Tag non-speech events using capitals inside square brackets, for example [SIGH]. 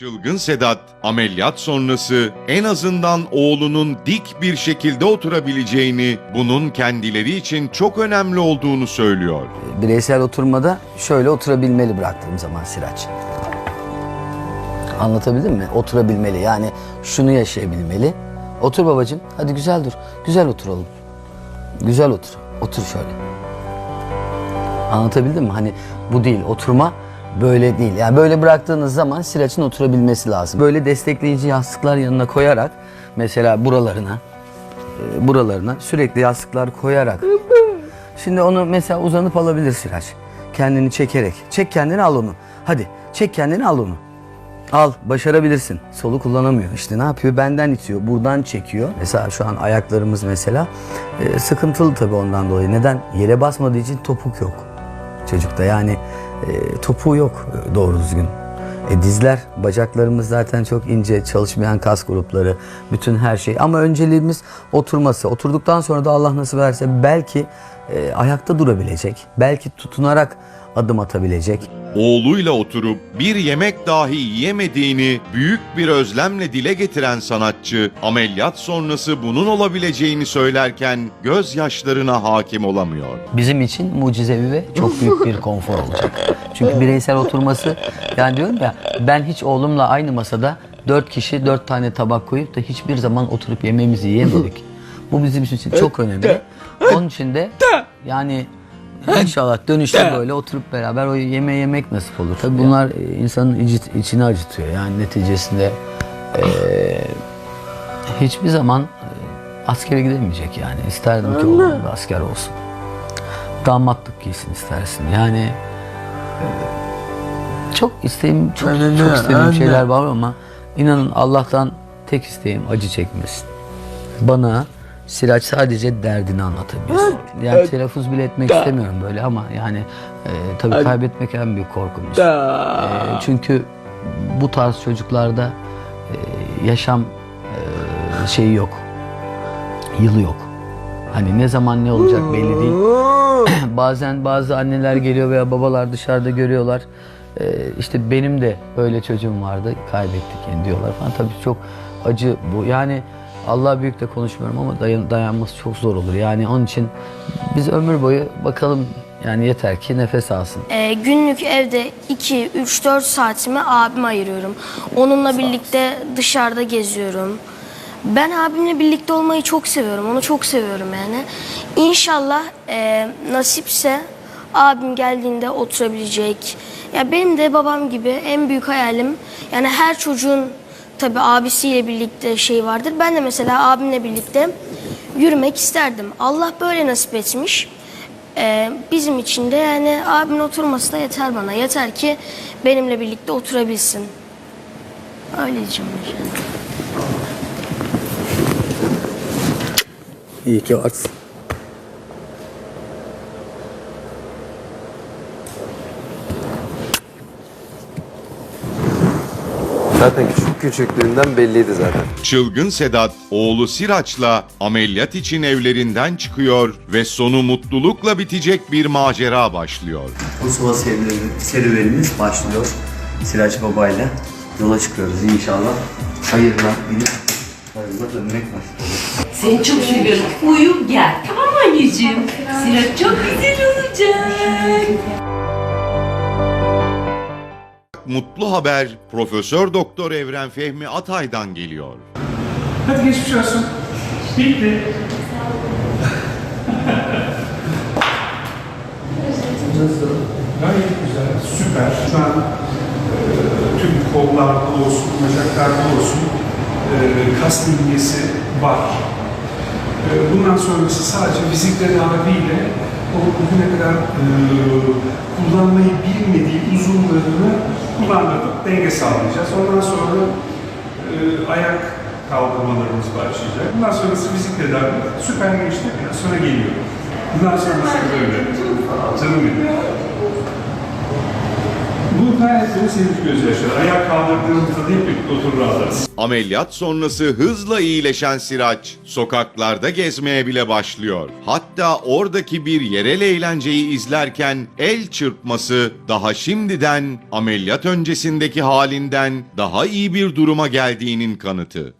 Çılgın Sedat ameliyat sonrası en azından oğlunun dik bir şekilde oturabileceğini, bunun kendileri için çok önemli olduğunu söylüyor. Bireysel oturmada şöyle oturabilmeli bıraktığım zaman Siraç. Anlatabildim mi? Oturabilmeli. Yani şunu yaşayabilmeli. Otur babacığım. Hadi güzel dur. Güzel otur oğlum. Güzel otur. Otur şöyle. Anlatabildim mi? Hani bu değil. Oturma böyle değil. Yani böyle bıraktığınız zaman Siraç'ın oturabilmesi lazım. Böyle destekleyici yastıklar yanına koyarak mesela buralarına e, buralarına sürekli yastıklar koyarak Şimdi onu mesela uzanıp alabilir Siraç. Kendini çekerek. Çek kendini al onu. Hadi çek kendini al onu. Al başarabilirsin. Solu kullanamıyor. İşte ne yapıyor? Benden itiyor. Buradan çekiyor. Mesela şu an ayaklarımız mesela e, sıkıntılı tabii ondan dolayı. Neden? Yere basmadığı için topuk yok. Çocukta yani e, topuğu yok e, doğru düzgün. E, dizler, bacaklarımız zaten çok ince, çalışmayan kas grupları, bütün her şey. Ama önceliğimiz oturması. Oturduktan sonra da Allah nasip ederse belki e, ayakta durabilecek, belki tutunarak adım atabilecek. Oğluyla oturup bir yemek dahi yiyemediğini büyük bir özlemle dile getiren sanatçı, ameliyat sonrası bunun olabileceğini söylerken gözyaşlarına hakim olamıyor. Bizim için mucizevi ve çok büyük bir konfor olacak. Çünkü bireysel oturması, yani diyorum ya ben hiç oğlumla aynı masada dört kişi dört tane tabak koyup da hiçbir zaman oturup yemeğimizi yiyemedik. Bu bizim için çok önemli. Onun için de yani inşallah dönüşte böyle oturup beraber o yemeği yemek nasip olur. Tabii bunlar e, insanın içi- içini acıtıyor. Yani neticesinde eee, hiçbir zaman e, askere gidemeyecek yani. İsterdim ki oğlum asker olsun. Damatlık giysin istersin. Yani e, çok isteğim, çok, çok istediğim şeyler var ama inanın Allah'tan tek isteğim acı çekmesin. Bana Siraç sadece derdini anlatabilir. Yani telaffuz bile etmek istemiyorum böyle ama yani e, tabii kaybetmek en büyük korkumuz. E, çünkü bu tarz çocuklarda e, yaşam e, şeyi yok. Yılı yok. Hani ne zaman ne olacak belli değil. [CLEARS THROAT] Bazen bazı anneler geliyor veya babalar dışarıda görüyorlar. Ee, işte benim de böyle çocuğum vardı kaybettik yani diyorlar falan. Tabii çok acı bu. Yani Allah büyük de konuşmuyorum ama dayan, dayanması çok zor olur. Yani onun için biz ömür boyu bakalım yani yeter ki nefes alsın. Ee, günlük evde 2, 3, 4 saatimi abime ayırıyorum. Onunla birlikte dışarıda geziyorum. Ben abimle birlikte olmayı çok seviyorum. Onu çok seviyorum yani. İnşallah e, nasipse abim geldiğinde oturabilecek. Ya benim de babam gibi en büyük hayalim yani her çocuğun tabii abisiyle birlikte şey vardır. Ben de mesela abimle birlikte yürümek isterdim. Allah böyle nasip etmiş. Ee, bizim için de yani abimin oturması da yeter bana. Yeter ki benimle birlikte oturabilsin. Öyle diyeceğim. İyi ki varsın. Zaten küçük küçüklüğünden belliydi zaten. Çılgın Sedat, oğlu Siraç'la ameliyat için evlerinden çıkıyor ve sonu mutlulukla bitecek bir macera başlıyor. Mustafa serüvenimiz başlıyor. Siraç Baba ile yola çıkıyoruz inşallah. Hayırla gidip hayırla dönmek. Seni çok seviyorum. Uyu gel. Tamam mı anneciğim? Sıra çok güzel olacak. Mutlu haber Profesör Doktor Evren Fehmi Atay'dan geliyor. Hadi geçmiş olsun. Bitti. Gayet güzel, süper. Şu an e, tüm kollarda olsun, bacaklarda olsun e, kas dengesi var. E, bundan sonrası sadece fizik tedaviyle o bugüne kadar e, kullanmayı bilmediği uzunlarını kullandırıp denge sağlayacağız. Ondan sonra e, ayak kaldırmalarımız başlayacak. Bundan sonrası fizik tedavi süper geçti. Biraz sonra geliyor. Bundan sonrası böyle. Canım benim. Ayağa kaldırdığımızda. Ameliyat sonrası hızla iyileşen Siraç, sokaklarda gezmeye bile başlıyor. Hatta oradaki bir yerel eğlenceyi izlerken el çırpması daha şimdiden ameliyat öncesindeki halinden daha iyi bir duruma geldiğinin kanıtı.